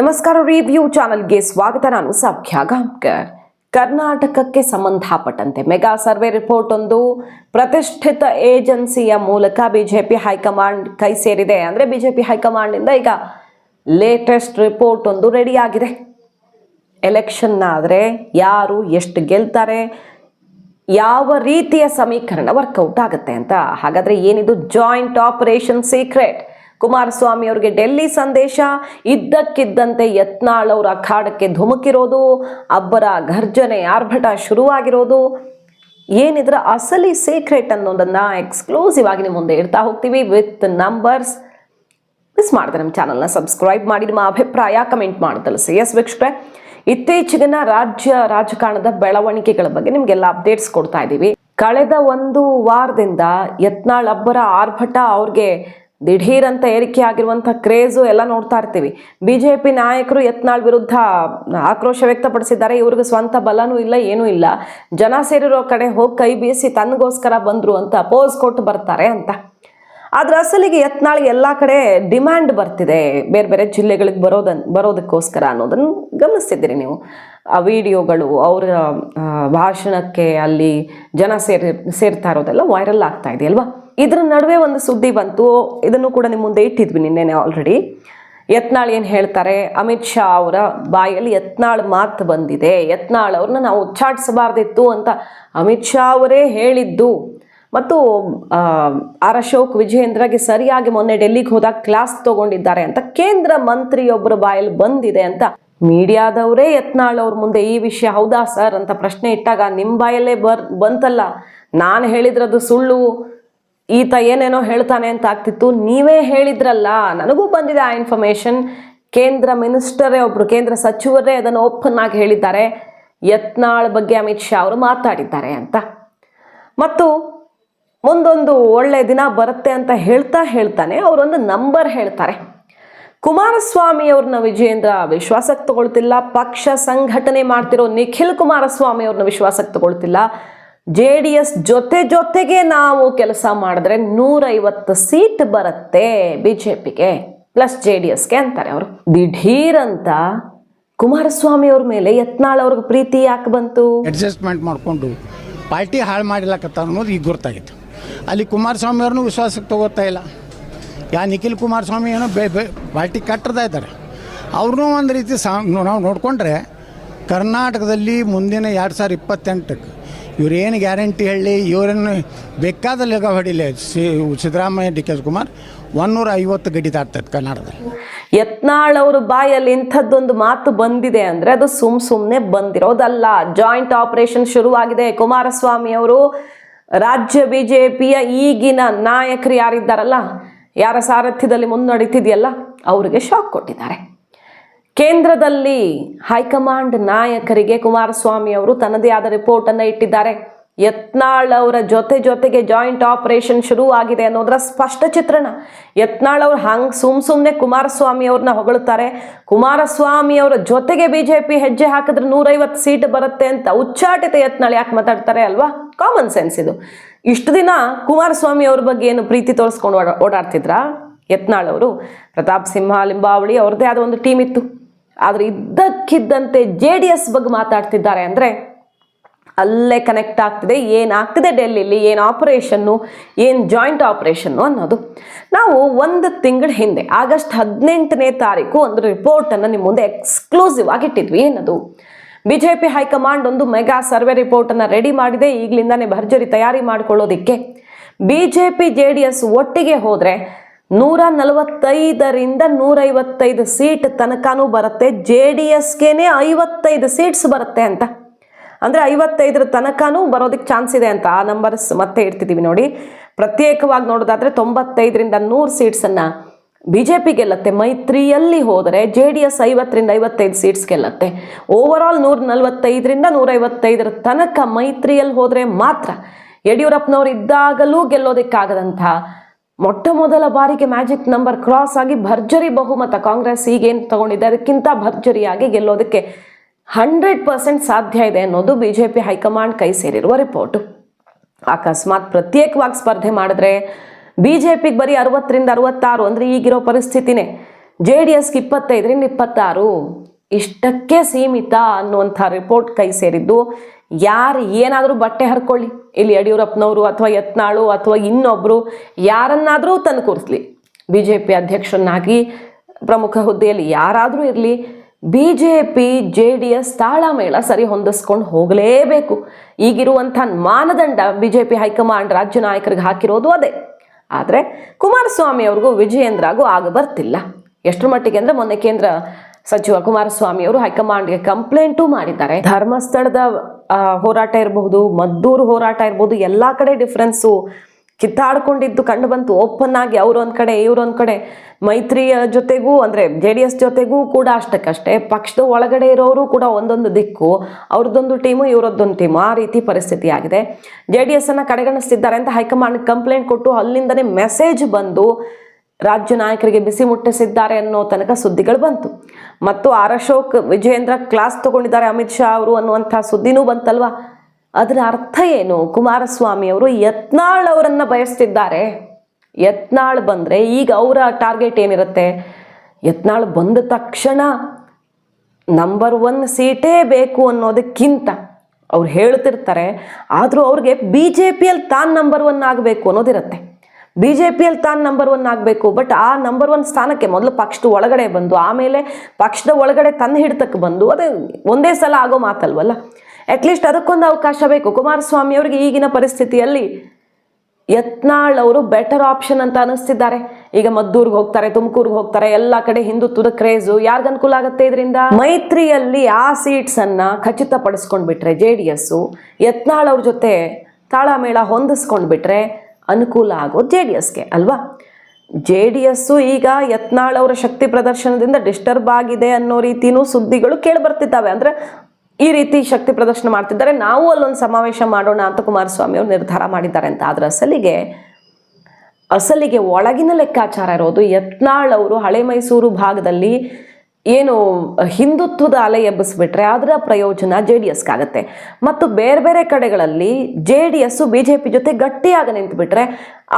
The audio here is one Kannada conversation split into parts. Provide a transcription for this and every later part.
ನಮಸ್ಕಾರ ರಿವ್ಯೂ ಚಾನಲ್ಗೆ ಸ್ವಾಗತ. ನಾನು ಸೌಖ್ಯ ಗಾಂವ್ಕರ್ ಕರ್ನಾಟಕಕ್ಕೆ ಸಂಬಂಧಪಟ್ಟಂತೆ ಮೆಗಾ ಸರ್ವೆ ರಿಪೋರ್ಟ್ ಒಂದು ಪ್ರತಿಷ್ಠಿತ ಏಜೆನ್ಸಿಯ ಮೂಲಕ ಬಿಜೆಪಿ ಹೈಕಮಾಂಡ್ ಕೈ ಸೇರಿದೆ. ಅಂದ್ರೆ ಬಿಜೆಪಿ ಹೈಕಮಾಂಡ್ನಿಂದ ಈಗ ಲೇಟೆಸ್ಟ್ ರಿಪೋರ್ಟ್ ಒಂದು ರೆಡಿ ಆಗಿದೆ ಎಲೆಕ್ಷನ್ ಆದರೆ ಯಾರು ಎಷ್ಟು ಗೆಲ್ತಾರೆ, ಯಾವ ರೀತಿಯ ಸಮೀಕರಣ ವರ್ಕೌಟ್ ಆಗುತ್ತೆ ಅಂತ. ಹಾಗಾದ್ರೆ ಏನಿದು ಜಾಯಿಂಟ್ ಆಪರೇಷನ್ ಸೀಕ್ರೆಟ್? ಕುಮಾರಸ್ವಾಮಿ ಅವರಿಗೆ ಡೆಲ್ಲಿ ಸಂದೇಶ, ಇದ್ದಕ್ಕಿದ್ದಂತೆ ಯತ್ನಾಳ್ ಅವರ ಅಖಾಡಕ್ಕೆ ಧುಮುಕಿರೋದು, ಅಬ್ಬರ ಘರ್ಜನೆ, ಆರ್ಭಟ ಶುರುವಾಗಿರೋದು. ಏನಿದ್ರ ಅಸಲಿ ಸೀಕ್ರೆಟ್ ಅನ್ನೋದನ್ನ ಎಕ್ಸ್ಕ್ಲೂಸಿವ್ ಆಗಿ ನಿಮ್ಮ ಮುಂದೆ ಇಡ್ತಾ ಹೋಗ್ತೀವಿ ವಿತ್ ನಂಬರ್ಸ್ ಮಿಸ್ ಮಾಡಿದೆ ನಮ್ಮ ಚಾನಲ್ನ ಸಬ್ಸ್ಕ್ರೈಬ್ ಮಾಡಿ ನಿಮ್ಮ ಅಭಿಪ್ರಾಯ ಕಮೆಂಟ್ ಮಾಡಿ ತಿಳಿಸಿ ಎಸ್ ವೀಕ್ಷಕರೇ, ಇತ್ತೀಚೆಗಿನ ರಾಜ್ಯ ರಾಜಕಾರಣದ ಬೆಳವಣಿಗೆಗಳ ಬಗ್ಗೆ ನಿಮಗೆಲ್ಲ ಅಪ್ಡೇಟ್ಸ್ ಕೊಡ್ತಾ ಇದ್ದೀವಿ ಕಳೆದ ಒಂದು ವಾರದಿಂದ ಯತ್ನಾಳ್ ಅಬ್ಬರ ಆರ್ಭಟ ಅವ್ರಿಗೆ ದಿಢೀರ್ ಅಂತ ಏರಿಕೆ ಆಗಿರುವಂಥ ಕ್ರೇಜು ಎಲ್ಲ ನೋಡ್ತಾ ಇರ್ತೀವಿ. ಬಿಜೆಪಿ ನಾಯಕರು ಯತ್ನಾಳ್ ವಿರುದ್ಧ ಆಕ್ರೋಶ ವ್ಯಕ್ತಪಡಿಸಿದ್ದಾರೆ. ಇವ್ರಿಗೆ ಸ್ವಂತ ಬಲನೂ ಇಲ್ಲ, ಏನೂ ಇಲ್ಲ. ಜನ ಸೇರಿರೋ ಕಡೆ ಹೋಗಿ ಕೈ ಬೀಸಿ ತನಗೋಸ್ಕರ ಬಂದ್ರು ಅಂತ ಪೋಸ್ ಕೊಟ್ಟು ಬರ್ತಾರೆ ಅಂತ. ಆದ್ರೆ ಅಸಲಿಗೆ ಯತ್ನಾಳ್ ಎಲ್ಲ ಕಡೆ ಡಿಮ್ಯಾಂಡ್ ಬರ್ತಿದೆ. ಬೇರೆ ಬೇರೆ ಜಿಲ್ಲೆಗಳಿಗೆ ಬರೋದನ್, ಬರೋದಕ್ಕೋಸ್ಕರ ಅನ್ನೋದನ್ನು ಗಮನಿಸ್ತಿದ್ದೀರಿ ನೀವು. ಆ ವಿಡಿಯೋಗಳು ಅವರ ಭಾಷಣಕ್ಕೆ ಅಲ್ಲಿ ಜನ ಸೇರಿ, ಸೇರ್ತಾ ಇರೋದೆಲ್ಲ ವೈರಲ್ ಆಗ್ತಾ ಇದೆ ಅಲ್ವಾ? ಇದ್ರ ನಡುವೆ ಒಂದು ಸುದ್ದಿ ಬಂತು. ಇದನ್ನು ಕೂಡ ನಿಮ್ಮ ಮುಂದೆ ಇಟ್ಟಿದ್ವಿ ನಿನ್ನೆನೆ ಆಲ್ರೆಡಿ ಯತ್ನಾಳ್ ಏನು ಹೇಳ್ತಾರೆ? ಅಮಿತ್ ಶಾ ಅವರ ಬಾಯಲ್ಲಿ ಯತ್ನಾಳ್ ಮಾತು ಬಂದಿದೆ. ಯತ್ನಾಳ್ ಅವ್ರನ್ನ ನಾವು ಉಚ್ಚಾಟಿಸಬಾರ್ದಿತ್ತು ಅಂತ ಅಮಿತ್ ಶಾ ಅವರೇ ಹೇಳಿದ್ದು. ಮತ್ತು ಆರ್ ಅಶೋಕ್ ವಿಜಯೇಂದ್ರಗೆ ಸರಿಯಾಗಿ ಮೊನ್ನೆ ಡೆಲ್ಲಿಗೆ ಹೋದಾಗ ಕ್ಲಾಸ್ ತಗೊಂಡಿದ್ದಾರೆ ಅಂತ ಕೇಂದ್ರ ಮಂತ್ರಿಯೊಬ್ಬರ ಬಾಯಲ್ಲಿ ಬಂದಿದೆ ಅಂತ ಮೀಡಿಯಾದವರೇ ಯತ್ನಾಳ್ ಅವ್ರ ಮುಂದೆ ಈ ವಿಷಯ, ಹೌದಾ ಸರ್ ಅಂತ ಪ್ರಶ್ನೆ ಇಟ್ಟಾಗ ನಿಮ್ಮ ಬಾಯಲ್ಲೇ ಬರ್, ಬಂತಲ್ಲ. ನಾನು ಹೇಳಿದ್ರದು ಸುಳ್ಳು, ಈತ ಏನೇನೋ ಹೇಳ್ತಾನೆ ಅಂತ ಆಗ್ತಿತ್ತು. ನೀವೇ ಹೇಳಿದ್ರಲ್ಲ, ನನಗೂ ಬಂದಿದೆ ಆ ಇನ್ಫಾರ್ಮೇಶನ್ ಕೇಂದ್ರ ಮಿನಿಸ್ಟರೇ ಒಬ್ರು, ಕೇಂದ್ರ ಸಚಿವರೇ ಅದನ್ನು ಓಪನ್ ಆಗಿ ಹೇಳಿದ್ದಾರೆ. ಯತ್ನಾಳ್ ಬಗ್ಗೆ ಅಮಿತ್ ಶಾ ಅವರು ಮಾತಾಡಿದ್ದಾರೆ ಅಂತ. ಮತ್ತು ಮುಂದೊಂದು ಒಳ್ಳೆ ದಿನ ಬರುತ್ತೆ ಅಂತ ಹೇಳ್ತಾ ಹೇಳ್ತಾನೆ, ಅವರೊಂದು ನಂಬರ್ ಹೇಳ್ತಾರೆ. ಕುಮಾರಸ್ವಾಮಿ ಅವ್ರನ್ನ ವಿಜಯೇಂದ್ರ ವಿಶ್ವಾಸಕ್ಕೆ ತಗೊಳ್ತಿಲ್ಲ. ಪಕ್ಷ ಸಂಘಟನೆ ಮಾಡ್ತಿರೋ ನಿಖಿಲ್ ಕುಮಾರಸ್ವಾಮಿ ಅವ್ರನ್ನ ವಿಶ್ವಾಸಕ್ಕೆ ತಗೊಳ್ತಿಲ್ಲ. ಜೆ ಡಿ ಎಸ್ ಜೊತೆ ಜೊತೆಗೆ ನಾವು ಕೆಲಸ ಮಾಡಿದ್ರೆ ನೂರೈವತ್ತು ಸೀಟ್ ಬರುತ್ತೆ ಬಿ ಜೆ ಪಿಗೆ ಪ್ಲಸ್ ಜೆ ಡಿ ಎಸ್ಗೆ ಅಂತಾರೆ ಅವರು. ದಿಢೀರಂತ ಕುಮಾರಸ್ವಾಮಿ ಅವ್ರ ಮೇಲೆ ಯತ್ನಾಳ್ ಅವ್ರಿಗೆ ಪ್ರೀತಿ ಯಾಕೆ ಬಂತು? ಅಡ್ಜಸ್ಟ್ಮೆಂಟ್ ಮಾಡಿಕೊಂಡು ಪಾರ್ಟಿ ಹಾಳು ಮಾಡಿಲ್ಲಕತ್ತ ಅನ್ನೋದು ಈಗ ಗೊತ್ತಾಗಿತ್ತು ಅಲ್ಲಿ ಕುಮಾರಸ್ವಾಮಿ ಅವ್ರನ್ನೂ ವಿಶ್ವಾಸಕ್ಕೆ ತಗೋತಾ ಇಲ್ಲ. ಯಾ ನಿಖಿಲ್ ಕುಮಾರಸ್ವಾಮಿ ಏನೋ ಬೇ ಬೇ ಪಾರ್ಟಿ ಕಟ್ಟರ್ತಾ ಇದ್ದಾರೆ. ಅವ್ರನ್ನೂ ಒಂದು ರೀತಿ ಸಾ ನಾವು ನೋಡಿಕೊಂಡ್ರೆ ಕರ್ನಾಟಕದಲ್ಲಿ ಮುಂದಿನ ಎರಡು ಸಾವಿರ ಇಪ್ಪತ್ತೆಂಟಕ್ಕೆ ಇವ್ರೇನು ಗ್ಯಾರಂಟಿ ಹೇಳಿ ಇವರನ್ನು ಬೇಕಾದ ಲೆಗ ಹೊಡಿಲಿ C Siddaramaiah D K Kumar ಒನ್ನೂರ ಐವತ್ತು ಗಡಿ ದಾಟ್ತದೆ ಕರ್ನಾಟಕದಲ್ಲಿ. ಯತ್ನಾಳ್ ಅವ್ರ ಬಾಯಲ್ಲಿ ಇಂಥದ್ದೊಂದು ಮಾತು ಬಂದಿದೆ ಅಂದ್ರೆ ಅದು ಸುಮ್ ಸುಮ್ನೆ ಬಂದಿರೋದಲ್ಲ. ಜಾಯಿಂಟ್ ಆಪರೇಷನ್ ಶುರುವಾಗಿದೆ. ಕುಮಾರಸ್ವಾಮಿ ಅವರು ರಾಜ್ಯ ಬಿಜೆಪಿಯ ಈಗಿನ ನಾಯಕರು ಯಾರಿದ್ದಾರಲ್ಲ? ಯಾರ ಸಾರಥ್ಯದಲ್ಲಿ ಮುನ್ನಡೀತಿದೆಯಲ್ಲ, ಅವರಿಗೆ ಶಾಕ್ ಕೊಟ್ಟಿದ್ದಾರೆ. ಕೇಂದ್ರದಲ್ಲಿ ಹೈಕಮಾಂಡ್ ನಾಯಕರಿಗೆ ಕುಮಾರಸ್ವಾಮಿ ಅವರು ತನ್ನದೇ ಆದ ರಿಪೋರ್ಟ್ ಅನ್ನ ಇಟ್ಟಿದ್ದಾರೆ. ಯತ್ನಾಳ್ ಅವರ ಜೊತೆ ಜೊತೆಗೆ ಜಾಯಿಂಟ್ ಆಪರೇಷನ್ ಶುರು ಆಗಿದೆ ಅನ್ನೋದರ ಸ್ಪಷ್ಟ ಚಿತ್ರಣ. ಯತ್ನಾಳ್ ಅವ್ರು ಹಂಗ್ ಸುಮ್ ಸುಮ್ಮನೆ ಕುಮಾರಸ್ವಾಮಿ ಅವ್ರನ್ನ ಹೊಗಳುತ್ತಾರೆ ಕುಮಾರಸ್ವಾಮಿ ಅವರ ಜೊತೆಗೆ ಬಿಜೆಪಿ ಹೆಜ್ಜೆ ಹಾಕಿದ್ರೆ ನೂರೈವತ್ತು ಸೀಟ್ ಬರುತ್ತೆ ಅಂತ ಉಚ್ಚಾಟಿತ ಯತ್ನಾಳ್ ಯಾಕೆ ಮಾತಾಡ್ತಾರೆ ಅಲ್ವಾ? ಕಾಮನ್ ಸೆನ್ಸ್ ಇದು. ಇಷ್ಟು ದಿನ ಕುಮಾರಸ್ವಾಮಿ ಅವ್ರ ಬಗ್ಗೆ ಏನು ಪ್ರೀತಿ ತೋರಿಸ್ಕೊಂಡು ಓಡಾ ಓಡಾಡ್ತಿದ್ರಾ? ಯತ್ನಾಳ್ ಅವರು, ಪ್ರತಾಪ್ ಸಿಂಹ, ಲಿಂಬಾವಳಿ ಅವ್ರದ್ದೇ ಆದ ಒಂದು ಟೀಮ್ ಇತ್ತು. ಆದ್ರೆ ಇದ್ದಕ್ಕಿದ್ದಂತೆ ಜೆ ಡಿ ಎಸ್ ಬಗ್ಗೆ ಮಾತಾಡ್ತಿದ್ದಾರೆ ಅಂದ್ರೆ ಅಲ್ಲೇ ಕನೆಕ್ಟ್ ಆಗ್ತಿದೆ. ಏನಾಗ್ತಿದೆ ಡೆಲ್ಲಿಲಿ? ಏನು ಆಪರೇಷನ್ನು ಏನು ಜಾಯಿಂಟ್ ಆಪರೇಷನ್ನು ಅನ್ನೋದು. ನಾವು ಒಂದು ತಿಂಗಳ ಹಿಂದೆ, ಆಗಸ್ಟ್ ಹದಿನೆಂಟನೇ ತಾರೀಕು ಒಂದು ರಿಪೋರ್ಟನ್ನು ನಿಮ್ಮ ಮುಂದೆ ಎಕ್ಸ್ಕ್ಲೂಸಿವ್ ಆಗಿ ಇಟ್ಟಿದ್ವಿ ಏನದು B J P high command ಒಂದು ಮೆಗಾ ಸರ್ವೆ ರಿಪೋರ್ಟ್ ಅನ್ನ ರೆಡಿ ಮಾಡಿದೆ. ಈಗಲಿಂದಾನೇ ಭರ್ಜರಿ ತಯಾರಿ ಮಾಡಿಕೊಳ್ಳೋದಿಕ್ಕೆ. BJP J P J D S ಒಟ್ಟಿಗೆ ಹೋದ್ರೆ ನೂರ ನಲವತ್ತೈದರಿಂದ ನೂರೈವತ್ತೈದು ಸೀಟ್ ತನಕನೂ ಬರುತ್ತೆ. ಜೆ ಡಿ ಎಸ್ಗೆನೇ ಐವತ್ತೈದು ಸೀಟ್ಸ್ ಬರುತ್ತೆ ಅಂತ. ಅಂದರೆ ಐವತ್ತೈದರ ತನಕನೂ ಬರೋದಕ್ಕೆ ಚಾನ್ಸ್ ಇದೆ ಅಂತ ಆ ನಂಬರ್ಸ್ ಮತ್ತೆ ಇಡ್ತಿದ್ದೀವಿ ನೋಡಿ. ಪ್ರತ್ಯೇಕವಾಗಿ ನೋಡೋದಾದ್ರೆ ತೊಂಬತ್ತೈದರಿಂದ ನೂರು ಸೀಟ್ಸನ್ನು ಬಿ ಜೆ ಪಿ ಗೆಲ್ಲತ್ತೆ ಮೈತ್ರಿಯಲ್ಲಿ ಹೋದರೆ ಜೆ ಡಿ ಎಸ್ ಐವತ್ತರಿಂದ ಐವತ್ತೈದು ಸೀಟ್ಸ್ ಗೆಲ್ಲತ್ತೆ. ಓವರ್ ಆಲ್ ನೂರ ನಲವತ್ತೈದರಿಂದ ನೂರೈವತ್ತೈದರ ತನಕ ಮೈತ್ರಿಯಲ್ಲಿ ಹೋದರೆ ಮಾತ್ರ ಯಡಿಯೂರಪ್ಪನವ್ರು ಇದ್ದಾಗಲೂ ಗೆಲ್ಲೋದಕ್ಕಾಗದಂಥ ಮೊಟ್ಟ ಮೊದಲ ಬಾರಿಗೆ ಮ್ಯಾಜಿಕ್ ನಂಬರ್ ಕ್ರಾಸ್ ಆಗಿ ಭರ್ಜರಿ ಬಹುಮತ ಕಾಂಗ್ರೆಸ್ ಈಗೇನು ತಗೊಂಡಿದೆ, ಅದಕ್ಕಿಂತ ಭರ್ಜರಿಯಾಗಿ ಗೆಲ್ಲೋದಕ್ಕೆ ಹಂಡ್ರೆಡ್ ಪರ್ಸೆಂಟ್ ಸಾಧ್ಯ ಇದೆ ಅನ್ನೋದು ಬಿ ಜೆ ಪಿ ಹೈಕಮಾಂಡ್ ಕೈ ಸೇರಿರುವ ರಿಪೋರ್ಟು. ಅಕಸ್ಮಾತ್ ಪ್ರತ್ಯೇಕವಾಗಿ ಸ್ಪರ್ಧೆ ಮಾಡಿದ್ರೆ ಬಿ ಜೆ ಪಿಗೆ ಬರೀ ಅರವತ್ತರಿಂದ ಅರವತ್ತಾರು ಅಂದರೆ ಈಗಿರೋ ಪರಿಸ್ಥಿತಿನೇ. ಜೆ ಡಿ ಎಸ್ಗೆ ಇಪ್ಪತ್ತೈದರಿಂದ ಇಪ್ಪತ್ತಾರು. ಇಷ್ಟಕ್ಕೆ ಸೀಮಿತ ಅನ್ನುವಂಥ ರಿಪೋರ್ಟ್ ಕೈ ಸೇರಿದ್ದು. ಯಾರು ಏನಾದರೂ ಬಟ್ಟೆ ಹರ್ಕೊಳ್ಳಿ. ಇಲ್ಲಿ ಯಡಿಯೂರಪ್ಪನವರು ಅಥವಾ ಯತ್ನಾಳು ಅಥವಾ ಇನ್ನೊಬ್ಬರು ಯಾರನ್ನಾದರೂ ತಂದು ಕೂರಿಸ್ಲಿ. ಬಿ ಜೆ ಪಿ ಅಧ್ಯಕ್ಷರನ್ನಾಗಿ ಪ್ರಮುಖ ಹುದ್ದೆಯಲ್ಲಿ ಯಾರಾದರೂ ಇರಲಿ. B J P J D S ತಾಳಮೇಳ ಸರಿ ಹೊಂದಿಸ್ಕೊಂಡು ಹೋಗಲೇಬೇಕು. ಈಗಿರುವಂಥ ಮಾನದಂಡ ಬಿ ಜೆ ಪಿ ಹೈಕಮಾಂಡ್ ರಾಜ್ಯ ನಾಯಕರಿಗೆ ಹಾಕಿರೋದು ಅದೇ. ಆದರೆ ಕುಮಾರಸ್ವಾಮಿ ಅವ್ರಿಗೂ ವಿಜಯೇಂದ್ರಗೂ ಆಗ ಬರ್ತಿಲ್ಲ. ಎಷ್ಟರ ಮಟ್ಟಿಗೆ ಅಂದರೆ ಮೊನ್ನೆ ಕೇಂದ್ರ ಸಚಿವ ಕುಮಾರಸ್ವಾಮಿ ಅವರು ಹೈಕಮಾಂಡ್ಗೆ ಕಂಪ್ಲೇಂಟು ಮಾಡಿದ್ದಾರೆ. ಧರ್ಮಸ್ಥಳದ ಹೋರಾಟ ಇರಬಹುದು, ಮದ್ದೂರು ಹೋರಾಟ ಇರಬಹುದು, ಎಲ್ಲ ಕಡೆ ಡಿಫ್ರೆನ್ಸು ಕಿತ್ತಾಡ್ಕೊಂಡಿದ್ದು ಕಂಡು ಬಂತು. ಓಪನ್ ಆಗಿ ಅವ್ರೊಂದು ಕಡೆ, ಇವರೊಂದು ಕಡೆ ಮೈತ್ರಿಯ ಜೊತೆಗೂ ಅಂದ್ರೆ ಜೆ ಡಿ ಎಸ್ ಜೊತೆಗೂ ಕೂಡ ಅಷ್ಟಕ್ಕಷ್ಟೇ. ಪಕ್ಷದ ಒಳಗಡೆ ಇರೋರು ಕೂಡ ಒಂದೊಂದು ದಿಕ್ಕು. ಅವ್ರದ್ದೊಂದು ಟೀಮು, ಇವರದ್ದೊಂದು ಟೀಮು. ಆ ರೀತಿ ಪರಿಸ್ಥಿತಿ ಆಗಿದೆ ಜೆ ಡಿ ಎಸ್ ಅನ್ನ ಕಡೆಗಣಿಸ್ತಿದ್ದಾರೆ ಅಂತ ಹೈಕಮಾಂಡ್ ಕಂಪ್ಲೇಂಟ್ ಕೊಟ್ಟು ಅಲ್ಲಿಂದನೇ ಮೆಸೇಜ್ ಬಂದು ರಾಜ್ಯ ನಾಯಕರಿಗೆ ಬಿಸಿ ಮುಟ್ಟಿಸಿದ್ದಾರೆ ಅನ್ನೋ ತನಕ ಸುದ್ದಿಗಳು ಬಂತು. ಮತ್ತು ಆರ್ ಅಶೋಕ್ ವಿಜಯೇಂದ್ರ ಕ್ಲಾಸ್ ತಗೊಂಡಿದ್ದಾರೆ ಅಮಿತ್ ಶಾ ಅವರು ಅನ್ನುವಂಥ ಸುದ್ದಿನೂ ಬಂತಲ್ವಾ? ಅದರ ಅರ್ಥ ಏನು? ಕುಮಾರಸ್ವಾಮಿ ಅವರು ಯತ್ನಾಳ್ ಅವರನ್ನ ಬಯಸ್ತಿದ್ದಾರೆ. ಯತ್ನಾಳ್ ಬಂದ್ರೆ ಈಗ ಅವರ ಟಾರ್ಗೆಟ್ ಏನಿರುತ್ತೆ? ಯತ್ನಾಳ್ ಬಂದ ತಕ್ಷಣ ನಂಬರ್ ಒನ್ ಸೀಟೇ ಬೇಕು ಅನ್ನೋದಕ್ಕಿಂತ ಅವ್ರು ಹೇಳ್ತಿರ್ತಾರೆ, ಆದರೂ ಅವ್ರಿಗೆ ಬಿ ಜೆ ಪಿಯಲ್ಲಿ ತಾನು ನಂಬರ್ ಒನ್ ಆಗಬೇಕು ಅನ್ನೋದಿರುತ್ತೆ. ಬಿ ಜೆ ಪಿಯಲ್ಲಿ ತಾನು ನಂಬರ್ ಒನ್ ಆಗಬೇಕು ಬಟ್ ಆ ನಂಬರ್ ಒನ್ ಸ್ಥಾನಕ್ಕೆ ಮೊದಲು ಪಕ್ಷದ ಒಳಗಡೆ ಬಂದು, ಆಮೇಲೆ ಪಕ್ಷದ ಒಳಗಡೆ ತನ್ನ ಹಿಡಿತಕ್ಕೆ ಬಂದು, ಅದು ಒಂದೇ ಸಲ ಆಗೋ ಮಾತಲ್ವಲ್ಲ? ಅಟ್ಲೀಸ್ಟ್ ಅದಕ್ಕೊಂದು ಅವಕಾಶ ಬೇಕು. ಕುಮಾರಸ್ವಾಮಿ ಅವರಿಗೆ ಈಗಿನ ಪರಿಸ್ಥಿತಿಯಲ್ಲಿ ಯತ್ನಾಳ್ ಅವರು ಬೆಟರ್ ಆಪ್ಷನ್ ಅಂತ ಅನಿಸ್ತಿದ್ದಾರೆ ಈಗ ಮದ್ದೂರ್ಗೆ ಹೋಗ್ತಾರೆ, ತುಮಕೂರ್ಗೆ ಹೋಗ್ತಾರೆ, ಎಲ್ಲ ಕಡೆ ಹಿಂದುತ್ವದ ಕ್ರೇಜು ಯಾರ್ಗ ಅನುಕೂಲ ಆಗುತ್ತೆ ಇದರಿಂದ? ಮೈತ್ರಿಯಲ್ಲಿ ಆ ಸೀಟ್ಸ್ ಅನ್ನ ಖಚಿತಪಡಿಸ್ಕೊಂಡ್ಬಿಟ್ರೆ ಜೆ ಡಿ ಎಸ್ ಯತ್ನಾಳ್ ಅವ್ರ ಜೊತೆ ತಾಳಮೇಳ ಹೊಂದಿಸ್ಕೊಂಡ್ಬಿಟ್ರೆ ಅನುಕೂಲ ಆಗೋದು ಜೆ ಡಿ ಎಸ್ಗೆ ಅಲ್ವಾ? ಜೆ ಡಿ ಎಸ್ಸು ಈಗ ಯತ್ನಾಳ್ ಅವರ ಶಕ್ತಿ ಪ್ರದರ್ಶನದಿಂದ ಡಿಸ್ಟರ್ಬ್ ಆಗಿದೆ ಅನ್ನೋ ರೀತಿನೂ ಸುದ್ದಿಗಳು ಕೇಳಿ ಬರ್ತಿದ್ದಾವೆ ಅಂದ್ರೆ ಈ ರೀತಿ ಶಕ್ತಿ ಪ್ರದರ್ಶನ ಮಾಡ್ತಿದ್ದಾರೆ. ನಾವು ಅಲ್ಲೊಂದು ಸಮಾವೇಶ ಮಾಡೋಣ ಅಂತ ಕುಮಾರಸ್ವಾಮಿ ಅವರು ನಿರ್ಧಾರ ಮಾಡಿದ್ದಾರೆ ಅಂತ. ಆದ್ರೆ ಅಸಲಿಗೆ ಅಸಲಿಗೆ ಒಳಗಿನ ಲೆಕ್ಕಾಚಾರ ಇರೋದು ಯತ್ನಾಳ್ ಅವರು ಹಳೆ ಮೈಸೂರು ಭಾಗದಲ್ಲಿ ಏನು ಹಿಂದುತ್ವದ ಅಲೆ ಎಬ್ಬಿಸ್ಬಿಟ್ರೆ ಅದರ ಪ್ರಯೋಜನ ಜೆ ಡಿ ಎಸ್ಗಾಗತ್ತೆ ಮತ್ತು ಬೇರೆ ಬೇರೆ ಕಡೆಗಳಲ್ಲಿ J D S B J P ಜೊತೆ ಗಟ್ಟಿಯಾಗಿ ನಿಂತುಬಿಟ್ರೆ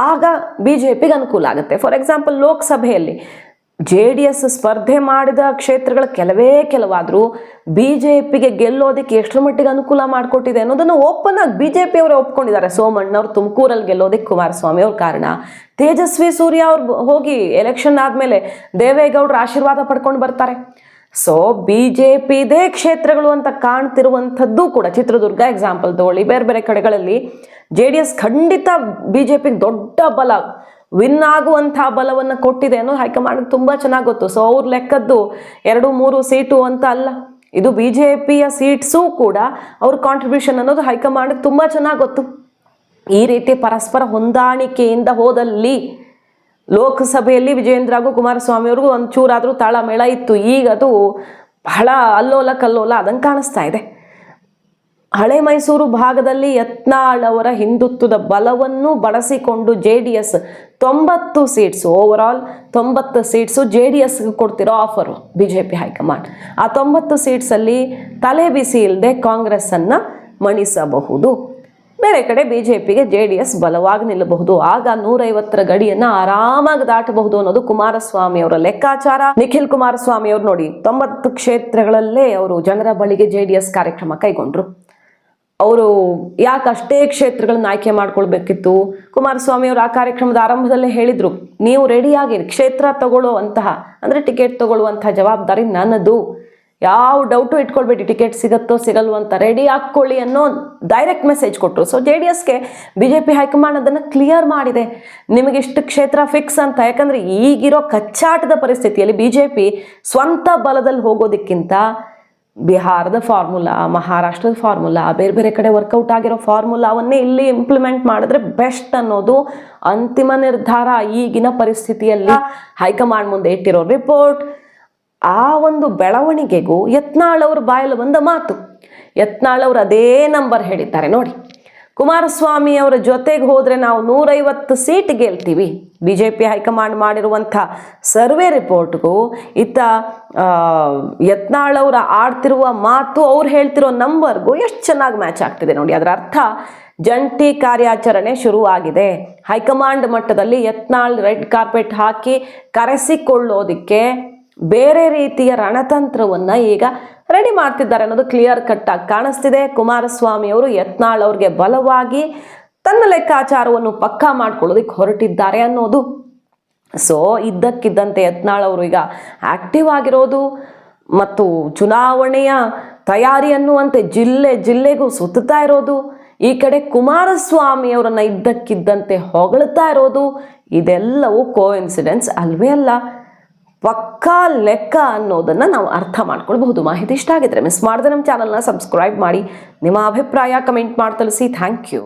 ಆಗ ಬಿ ಜೆ ಪಿಗೆ ಅನುಕೂಲ ಆಗುತ್ತೆ. ಫಾರ್ ಎಕ್ಸಾಂಪಲ್ ಲೋಕಸಭೆಯಲ್ಲಿ ಜೆ ಡಿ ಎಸ್ ಸ್ಪರ್ಧೆ ಮಾಡಿದ ಕ್ಷೇತ್ರಗಳು ಕೆಲವೇ ಕೆಲವಾದರೂ ಬಿ ಜೆ ಪಿಗೆ ಗೆಲ್ಲೋದಕ್ಕೆ ಎಷ್ಟರ ಮಟ್ಟಿಗೆ ಅನುಕೂಲ ಮಾಡಿಕೊಟ್ಟಿದೆ ಅನ್ನೋದನ್ನು ಓಪನ್ ಆಗಿ ಬಿ ಜೆ ಪಿಯವರೇ ಒಪ್ಕೊಂಡಿದ್ದಾರೆ. ಸೋಮಣ್ಣವ್ರು ತುಮಕೂರಲ್ಲಿ ಗೆಲ್ಲೋದಕ್ಕೆ ಕುಮಾರಸ್ವಾಮಿ ಅವ್ರ ಕಾರಣ. ತೇಜಸ್ವಿ ಸೂರ್ಯ ಅವ್ರು ಹೋಗಿ ಎಲೆಕ್ಷನ್ ಆದಮೇಲೆ ದೇವೇಗೌಡರು ಆಶೀರ್ವಾದ ಪಡ್ಕೊಂಡು ಬರ್ತಾರೆ. ಸೊ ಬಿ ಜೆ ಪಿದೇ ಕ್ಷೇತ್ರಗಳು ಅಂತ ಕಾಣ್ತಿರುವಂಥದ್ದು ಕೂಡ ಚಿತ್ರದುರ್ಗ ಎಕ್ಸಾಂಪಲ್ ತಗೊಳ್ಳಿ. ಬೇರೆ ಬೇರೆ ಕಡೆಗಳಲ್ಲಿ ಜೆ ಡಿ ಎಸ್ ಖಂಡಿತ ಬಿ ಜೆ ಪಿಗೆ ದೊಡ್ಡ ಬಲ ವಿನ್ ಆಗುವಂಥ ಬಲವನ್ನು ಕೊಟ್ಟಿದೆ ಅನ್ನೋದು ಹೈಕಮಾಂಡ್ ತುಂಬ ಚೆನ್ನಾಗಿ ಗೊತ್ತು. ಸೊ ಅವ್ರ ಲೆಕ್ಕದ್ದು ಎರಡು ಮೂರು ಸೀಟು ಅಂತ ಅಲ್ಲ. ಇದು ಬಿ ಜೆ ಪಿಯ ಸೀಟ್ಸು ಕೂಡ ಅವ್ರ ಕಾಂಟ್ರಿಬ್ಯೂಷನ್ ಅನ್ನೋದು ಹೈಕಮಾಂಡ್ ತುಂಬ ಚೆನ್ನಾಗಿ ಗೊತ್ತು. ಈ ರೀತಿ ಪರಸ್ಪರ ಹೊಂದಾಣಿಕೆಯಿಂದ ಹೋದಲ್ಲಿ ಲೋಕಸಭೆಯಲ್ಲಿ ವಿಜಯೇಂದ್ರಗೂ ಕುಮಾರಸ್ವಾಮಿ ಅವ್ರಿಗೂ ಒಂದು ಚೂರಾದರೂ ತಾಳಮೇಳ ಇತ್ತು. ಈಗ ಅದು ಬಹಳ ಅಲ್ಲೋಲ ಕಲ್ಲೋಲ ಅದಂಗೆ ಕಾಣಿಸ್ತಾ ಇದೆ. ಹಳೆ ಮೈಸೂರು ಭಾಗದಲ್ಲಿ ಯತ್ನಾಳ್ ಅವರ ಹಿಂದುತ್ವದ ಬಲವನ್ನು ಬಳಸಿಕೊಂಡು ಜೆ ಡಿ ಎಸ್ ತೊಂಬತ್ತು ಸೀಟ್ಸು ಓವರ್ ಆಲ್ ತೊಂಬತ್ತು ಸೀಟ್ಸು ಜೆ ಡಿ ಎಸ್ಗೆ ಕೊಡ್ತಿರೋ offer B J P high command. ಆ ತೊಂಬತ್ತು ಸೀಟ್ಸಲ್ಲಿ ತಲೆ ಬಿಸಿ ಇಲ್ಲದೆ ಕಾಂಗ್ರೆಸ್ಸನ್ನು ಮಣಿಸಬಹುದು. ಬೇರೆ ಕಡೆ ಬಿಜೆಪಿಗೆ ಜೆ ಡಿ ಎಸ್ ಬಲವಾಗಿ ನಿಲ್ಲಬಹುದು. ಆಗ ನೂರೈವತ್ತರ ಗಡಿಯನ್ನ ಆರಾಮಾಗಿ ದಾಟಬಹುದು ಅನ್ನೋದು ಕುಮಾರಸ್ವಾಮಿ ಅವರ ಲೆಕ್ಕಾಚಾರ. ನಿಖಿಲ್ ಕುಮಾರಸ್ವಾಮಿ ಅವರು ನೋಡಿ, ತೊಂಬತ್ತು ಕ್ಷೇತ್ರಗಳಲ್ಲೇ ಅವರು ಜನರ ಬಳಿಗೆ ಜೆ ಡಿ ಎಸ್ ಕಾರ್ಯಕ್ರಮ ಕೈಗೊಂಡ್ರು. ಅವರು ಯಾಕೆ ಅಷ್ಟೇ ಕ್ಷೇತ್ರಗಳನ್ನ ಆಯ್ಕೆ ಮಾಡ್ಕೊಳ್ಬೇಕಿತ್ತು? ಕುಮಾರಸ್ವಾಮಿ ಅವರು ಆ ಕಾರ್ಯಕ್ರಮದ ಆರಂಭದಲ್ಲೇ ಹೇಳಿದ್ರು, ನೀವು ರೆಡಿಯಾಗಿ ಕ್ಷೇತ್ರ ತಗೊಳ್ಳುವಂತಹ, ಅಂದ್ರೆ ಟಿಕೆಟ್ ತಗೊಳ್ಳುವಂತಹ ಜವಾಬ್ದಾರಿ ನನ್ನದು. ಯಾವ ಡೌಟು ಇಟ್ಕೊಳ್ಬೇಡಿ ಟಿಕೆಟ್ ಸಿಗತ್ತೋ, ಸಿಗಲ್ವೋ ಅಂತ ರೆಡಿ ಹಾಕ್ಕೊಳ್ಳಿ ಅನ್ನೋ ಡೈರೆಕ್ಟ್ ಮೆಸೇಜ್ ಕೊಟ್ಟರು ಸೊ ಜೆ ಡಿ ಎಸ್ಗೆ B J P high command ಅದನ್ನು ಕ್ಲಿಯರ್ ಮಾಡಿದೆ. ನಿಮಗೆ ಇಷ್ಟು ಕ್ಷೇತ್ರ ಫಿಕ್ಸ್ ಅಂತ. ಯಾಕಂದರೆ ಈಗಿರೋ ಕಚ್ಚಾಟದ ಪರಿಸ್ಥಿತಿಯಲ್ಲಿ ಬಿ ಜೆ ಪಿ ಸ್ವಂತ ಬಲದಲ್ಲಿ ಹೋಗೋದಕ್ಕಿಂತ ಬಿಹಾರದ ಫಾರ್ಮುಲಾ ಮಹಾರಾಷ್ಟ್ರದ ಫಾರ್ಮುಲಾ ಬೇರೆ ಬೇರೆ ಕಡೆ ವರ್ಕೌಟ್ ಆಗಿರೋ ಫಾರ್ಮುಲಾವನ್ನೇ ಇಲ್ಲಿ ಇಂಪ್ಲಿಮೆಂಟ್ ಮಾಡಿದ್ರೆ ಬೆಸ್ಟ್ ಅನ್ನೋದು ಅಂತಿಮ ನಿರ್ಧಾರ ಈಗಿನ ಪರಿಸ್ಥಿತಿಯಲ್ಲಿ ಹೈಕಮಾಂಡ್ ಮುಂದೆ ಇಟ್ಟಿರೋ ರಿಪೋರ್ಟ್ ಆ ಒಂದು ಬೆಳವಣಿಗೆಗೂ ಯತ್ನಾಳವ್ರ ಬಾಯಲ್ಲಿ ಬಂದ ಮಾತು. ಯತ್ನಾಳ್ ಅವರು ಅದೇ ನಂಬರ್ ಹೇಳಿದ್ದಾರೆ ನೋಡಿ. ಕುಮಾರಸ್ವಾಮಿ ಅವರ ಜೊತೆಗೆ ಹೋದರೆ ನಾವು ನೂರೈವತ್ತು ಸೀಟ್ ಗೆಲ್ತೀವಿ. B J P high command ಮಾಡಿರುವಂಥ ಸರ್ವೆ ರಿಪೋರ್ಟ್ಗೂ ಇತ್ತ ಆ, ಯತ್ನಾಳ್ ಅವರ ಆಡ್ತಿರುವ ಮಾತು ಅವ್ರು ಹೇಳ್ತಿರೋ ನಂಬರ್ಗೂ ಎಷ್ಟು ಚೆನ್ನಾಗಿ ಮ್ಯಾಚ್ ಆಗ್ತಿದೆ ನೋಡಿ. ಅದರ ಅರ್ಥ ಜಂಟಿ ಕಾರ್ಯಾಚರಣೆ ಶುರುವಾಗಿದೆ. ಹೈಕಮಾಂಡ್ ಮಟ್ಟದಲ್ಲಿ ಯತ್ನಾಳ್ ರೆಡ್ ಕಾರ್ಪೆಟ್ ಹಾಕಿ ಕರೆಸಿಕೊಳ್ಳೋದಿಕ್ಕೆ ಬೇರೆ ರೀತಿಯ ರಣತಂತ್ರವನ್ನು ಈಗ ರೆಡಿ ಮಾಡ್ತಿದ್ದಾರೆ ಅನ್ನೋದು ಕ್ಲಿಯರ್ ಕಟ್ ಆಗಿ ಕಾಣಿಸ್ತಿದೆ. ಕುಮಾರಸ್ವಾಮಿ ಅವರು ಯತ್ನಾಳ್ ಅವ್ರಿಗೆ ಬಲವಾಗಿ ತನ್ನ ಲೆಕ್ಕಾಚಾರವನ್ನು ಪಕ್ಕಾ ಮಾಡ್ಕೊಳ್ಳೋದಿಕ್ಕೆ ಹೊರಟಿದ್ದಾರೆ ಅನ್ನೋದು. ಸೊ ಇದ್ದಕ್ಕಿದ್ದಂತೆ ಯತ್ನಾಳ್ ಅವರು ಈಗ ಆಕ್ಟಿವ್ ಆಗಿರೋದು ಮತ್ತು ಚುನಾವಣೆಯ ತಯಾರಿ ಅನ್ನುವಂತೆ ಜಿಲ್ಲೆ ಜಿಲ್ಲೆಗೂ ಸುತ್ತಾ ಇರೋದು. ಈ ಕಡೆ ಕುಮಾರಸ್ವಾಮಿ ಅವರನ್ನ ಇದ್ದಕ್ಕಿದ್ದಂತೆ ಹೊಗಳ್ತಾ ಇರೋದು. ಇದೆಲ್ಲವೂ ಕೋ ಇನ್ಸಿಡೆನ್ಸ್ ಅಲ್ವೇ ಅಲ್ಲ. ಪಕ್ಕಾ ಲೆಕ್ಕ ಅನ್ನೋದನ್ನು ನಾವು ಅರ್ಥ ಮಾಡ್ಕೊಳ್ಬಹುದು. ಮಾಹಿತಿ ಇಷ್ಟ ಆಗಿದ್ರೆ ಮಿಸ್ ಮಾಡಿದ್ರೆ ನಮ್ಮ ಚಾನಲ್ನ ಸಬ್ಸ್ಕ್ರೈಬ್ ಮಾಡಿ. ನಿಮ್ಮ ಅಭಿಪ್ರಾಯ ಕಮೆಂಟ್ ಮಾಡಿ ತಿಳಿಸಿ. Thank you